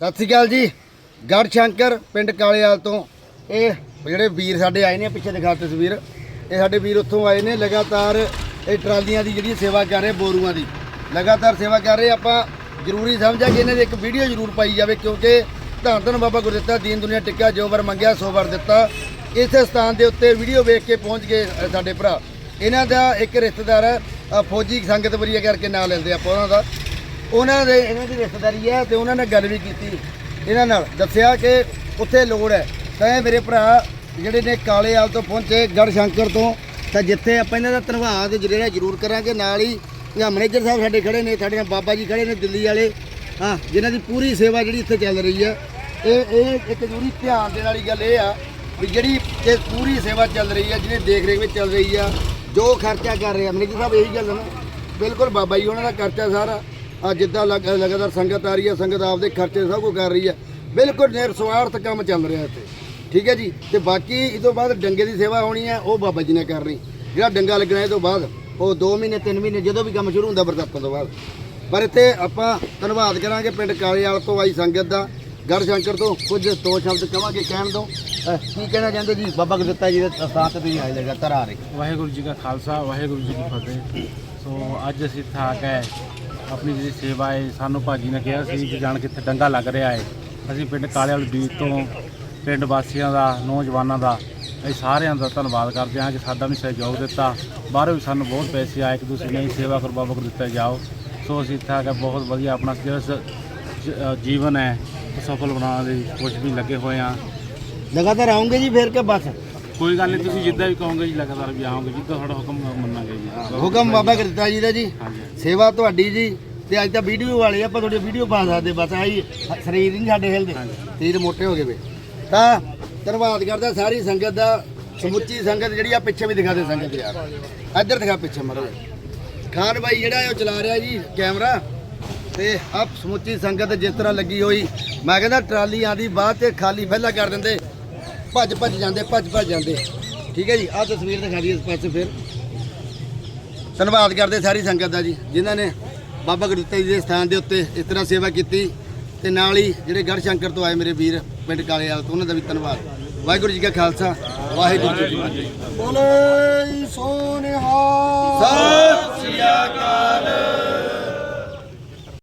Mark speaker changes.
Speaker 1: ਸਤਿ ਸ਼੍ਰੀ ਅਕਾਲ ਜੀ। ਗੜ ਸ਼ੰਕਰ ਪਿੰਡ ਕਾਲੇਵਾਲ ਤੋਂ। ਇਹ ਜਿਹੜੇ ਵੀਰ ਸਾਡੇ ਆਏ ਨੇ ਪਿੱਛੇ ਦਿਖਾ ਤਸਵੀਰ। ਇਹ ਸਾਡੇ ਵੀਰ ਉੱਥੋਂ ਆਏ ਨੇ, ਲਗਾਤਾਰ ਇਹ ਟਰਾਲੀਆਂ ਦੀ ਜਿਹੜੀ ਸੇਵਾ ਕਰ ਰਹੇ ਬੋਰੂਆਂ ਦੀ। ਲਗਾਤਾਰ ਸੇਵਾ ਕਰ ਰਹੇ ਆਪਾਂ ਜ਼ਰੂਰੀ ਸਮਝਿਆ ਕਿ ਇਹਨਾਂ ਦੀ ਇੱਕ ਵੀਡੀਓ ਜ਼ਰੂਰ ਪਾਈ ਜਾਵੇ, ਕਿਉਂਕਿ ਧੰਨ ਧੰਨ ਬਾਬਾ ਗੁਰਦਿੱਤਾ ਦੀਨ ਦੁਨੀਆ ਟਿੱਕਿਆ ਜੋ ਵਰ ਮੰਗਿਆ, ਸੋ ਵਰ ਦਿੱਤਾ। ਇਸੇ ਸਥਾਨ ਦੇ ਉੱਤੇ ਵੀਡੀਓ ਵੇਖ ਕੇ ਪਹੁੰਚ ਗਏ ਸਾਡੇ ਭਰਾ। ਇਹਨਾਂ ਦਾ ਇੱਕ ਰਿਸ਼ਤੇਦਾਰ ਹੈ ਫੌਜੀ ਸੰਗਤ ਵਰੀਆ ਕਰਕੇ ਨਾਂ ਲੈਂਦੇ ਆਪਾਂ ਉਹਨਾਂ ਦਾ। ਉਹਨਾਂ ਦੇ ਇਹਨਾਂ ਦੀ ਰਿਸ਼ਤੇਦਾਰੀ ਹੈ ਤੇ ਉਹਨਾਂ ਨੇ ਗੱਲ ਵੀ ਕੀਤੀ। ਇਹਨਾਂ ਨਾਲ ਦੱਸਿਆ ਕਿ ਉੱਥੇ ਲੋੜ ਹੈ। ਤਾਂ ਇਹ ਮੇਰੇ ਭਰਾ ਜਿਹੜੇ ਨੇ ਕਾਲੇਵਾਲ ਤੋਂ ਪਹੁੰਚੇ ਗੜ ਸ਼ੰਕਰ ਤੋਂ, ਤਾਂ ਜਿੱਥੇ ਆਪਾਂ ਇਹਨਾਂ ਦਾ ਧੰਨਵਾਦ ਜਿਹੜਾ ਜ਼ਰੂਰ ਕਰਾਂਗੇ। ਨਾਲ ਹੀ ਜਾਂ ਮੈਨੇਜਰ ਸਾਹਿਬ ਸਾਡੇ ਖੜੇ ਨੇ, ਸਾਡੇ ਨਾਲ ਬਾਬਾ ਜੀ ਖੜੇ ਨੇ ਦਿੱਲੀ ਵਾਲੇ, ਹਾਂ, ਜਿਨ੍ਹਾਂ ਦੀ ਪੂਰੀ ਸੇਵਾ ਜਿਹੜੀ ਇੱਥੇ ਚੱਲ ਰਹੀ ਹੈ। ਇਹ ਇਹ ਇੱਕ ਜ਼ਰੂਰੀ ਧਿਆਨ ਦੇਣ ਵਾਲੀ ਗੱਲ ਇਹ ਆ ਵੀ ਜਿਹੜੀ ਇਹ ਪੂਰੀ ਸੇਵਾ ਚੱਲ ਰਹੀ ਹੈ ਜਿਹਨੇ ਦੇਖ ਰੇਖ ਵਿੱਚ ਚੱਲ ਰਹੀ ਆ, ਜੋ ਖਰਚਾ ਕਰ ਰਹੇ। ਆ ਮੈਨੇਜਰ ਸਾਹਿਬ, ਇਹੀ ਗੱਲ ਹੈ ਨਾ। ਬਿਲਕੁਲ ਬਾਬਾ ਜੀ, ਉਹਨਾਂ ਦਾ ਖਰਚਾ ਸਾਰਾ ਆ ਜਿੱਦਾਂ ਲਗ- ਲਗਾਤਾਰ ਸੰਗਤ ਆ ਰਹੀ ਹੈ, ਸੰਗਤ ਆਪਦੇ ਖਰਚੇ ਸਭ ਕੁਝ ਕਰ ਰਹੀ ਹੈ। ਬਿਲਕੁਲ ਨਿਰਸਵਾਰਥ ਕੰਮ ਚੱਲ ਰਿਹਾ ਇੱਥੇ। ਠੀਕ ਹੈ ਜੀ? ਤੇ ਬਾਕੀ ਇਹ ਤੋਂ ਬਾਅਦ ਡੰਗੇ ਦੀ ਸੇਵਾ ਹੋਣੀ ਹੈ, ਉਹ ਬਾਬਾ ਜੀ ਨੇ ਕਰਨੀ। ਜਿਹੜਾ ਡੰਗਾ ਲੱਗਣਾ ਇਹ ਤੋਂ ਬਾਅਦ, ਉਹ 2 ਮਹੀਨੇ 3 ਮਹੀਨੇ ਜਦੋਂ ਵੀ ਕੰਮ ਸ਼ੁਰੂ ਹੁੰਦਾ ਵਰਤਾਪਨ ਤੋਂ ਬਾਅਦ। ਪਰ ਇੱਥੇ ਆਪਾਂ ਧੰਨਵਾਦ ਕਰਾਂਗੇ ਪਿੰਡ ਕਾਲੇਵਾਲ ਤੋਂ ਆਈ ਸੰਗਤ ਦਾ। ਗੜ ਸ਼ੰਕਰ ਤੋਂ ਕੁਝ ਦੋ ਸ਼ਬਦ ਕਵਾਂਗੇ ਕਹਿਣ ਦੋ ਅਹ ਕੀ ਕਹਿਣਾ ਚਾਹੁੰਦੇ ਜੀ? ਬਾਬਾ ਗੁਰਦਿੱਤਾ ਜੀ ਦੇ ਸਥਾਨ ਤੇ ਤੁਸੀਂ ਆਏ ਲਗਾਤਾਰ ਆ ਰਹੇ।
Speaker 2: ਵਾਹਿਗੁਰੂ ਜੀ ਕਾ ਖਾਲਸਾ, ਵਾਹਿਗੁਰੂ ਜੀ ਕੀ ਫਤਿਹ। ਸੋ ਅੱਜ ਅਸੀਂ ਇੱਥੇ ਆ ਕੇ ਆਪਣੀ ਜਿਹੜੀ ਸੇਵਾ ਹੈ, ਸਾਨੂੰ ਭਾਜੀ ਨੇ ਕਿਹਾ ਸੀ ਕਿ ਜਾਣ ਕਿੱਥੇ ਡੰਗਾ ਲੱਗ ਰਿਹਾ ਹੈ। ਅਸੀਂ ਪਿੰਡ ਕਾਲੇ ਵਾਲੇ ਬੀਜ ਤੋਂ ਪਿੰਡ ਵਾਸੀਆਂ ਦਾ, ਨੌਜਵਾਨਾਂ ਦਾ, ਅਸੀਂ ਸਾਰਿਆਂ ਦਾ ਧੰਨਵਾਦ ਕਰਦੇ ਹਾਂ ਕਿ ਸਾਡਾ ਵੀ ਸਹਿਯੋਗ ਦਿੱਤਾ। ਬਾਹਰੋਂ ਵੀ ਸਾਨੂੰ ਬਹੁਤ ਪੈਸੇ ਆਏ ਕਿ ਤੁਸੀਂ ਨਹੀਂ ਸੇਵਾ ਕਰੋ ਬਾਬਾ ਦਿੱਤਾ ਜਾਓ। ਸੋ ਅਸੀਂ ਇੱਥੇ ਆ ਕੇ ਬਹੁਤ ਵਧੀਆ ਆਪਣਾ ਜਿਹੜਾ ਜੀਵਨ ਹੈ ਉਹ ਸਫਲ ਬਣਾਉਣ ਦੀ ਕੋਸ਼ਿਸ਼ ਵੀ ਲੱਗੇ ਹੋਏ ਹਾਂ।
Speaker 1: ਲਗਾਤਾਰ ਆਉਂਗੇ ਜੀ ਫੇਰ ਕੇ ਬਸ?
Speaker 2: ਕੋਈ ਗੱਲ ਨਹੀਂ ਤੁਸੀਂ ਜਿੱਦਾਂ ਵੀ ਕਹੋਗੇ ਜੀ ਲਗਾਤਾਰ ਵੀ ਆਓਗੇ ਜਿੱਦਾਂ ਤੁਹਾਡਾ ਹੁਕਮ ਮੰਨਾਂਗੇ ਜੀ।
Speaker 1: ਹੁਕਮ ਬਾਬਾ ਗੁਰਦਿੱਤਾ ਜੀ ਦਾ ਜੀ। ਸੇਵਾ ਤੁਹਾਡੀ ਜੀ ਤੇ ਅੱਜ ਤਾਂ ਵੀਡੀਓ ਵਾਲੇ ਆਪਾਂ ਤੁਹਾਡੀ ਵੀਡੀਓ ਪਾ ਸਕਦੇ ਬਸ ਆਹੀ ਸਰੀਰ ਨਹੀਂ ਸਾਡੇ ਹਿਲਦੇ ਸਰੀਰ ਮੋਟੇ ਹੋ ਗਏ ਵੇ। ਤਾਂ ਧੰਨਵਾਦ ਕਰਦਾ ਸਾਰੀ ਸੰਗਤ ਦਾ ਸਮੁੱਚੀ ਸੰਗਤ ਜਿਹੜੀ ਆ ਪਿੱਛੇ ਵੀ ਦਿਖਾ ਦੇ ਸੰਗਤ ਯਾਰ। ਇੱਧਰ ਦਿਖਾ ਪਿੱਛੇ ਮਰੋ ਖਾਨ ਬਾਈ ਜਿਹੜਾ ਉਹ ਚਲਾ ਰਿਹਾ ਜੀ ਕੈਮਰਾ। ਤੇ ਆਪ ਸਮੁੱਚੀ ਸੰਗਤ ਜਿਸ ਤਰ੍ਹਾਂ ਲੱਗੀ ਹੋਈ ਮੈਂ ਕਹਿੰਦਾ ਟਰਾਲੀ ਆਦੀ ਬਾਅਦ ਤੇ ਖਾਲੀ ਫੈਲਾ ਕਰ ਦਿੰਦੇ। ਭੱਜ ਭੱਜ ਜਾਂਦੇ ਭੱਜ ਭੱਜ ਜਾਂਦੇ। ਠੀਕ ਹੈ ਜੀ ਆਹ ਤਸਵੀਰ ਦਿਖਾ ਦਈਏ ਇਸ ਪਾਸੇ ਫਿਰ। ਧੰਨਵਾਦ ਕਰਦੇ ਸਾਰੀ ਸੰਗਤ ਦਾ ਜੀ ਜਿਨ੍ਹਾਂ ਨੇ ਬਾਬਾ ਗੁਰਦਿੱਤਾ ਜੀ ਦੇ ਸਥਾਨ ਦੇ ਉੱਤੇ ਇਸ ਤਰ੍ਹਾਂ ਸੇਵਾ ਕੀਤੀ। ਤੇ ਨਾਲ ਹੀ ਜਿਹੜੇ ਗੜ ਸ਼ੰਕਰ ਤੋਂ ਆਏ ਮੇਰੇ ਵੀਰ ਪਿੰਡ ਕਾਲੇਵਾਲ ਤੋਂ ਉਹਨਾਂ ਦਾ ਵੀ ਧੰਨਵਾਦ। ਵਾਹਿਗੁਰੂ ਜੀ ਕਾ ਖਾਲਸਾ ਵਾਹਿਗੁਰੂ ਜੀ ਕੀ ਫਤਿਹ। ਬੋਲੇ ਸੋਨਿਹਾ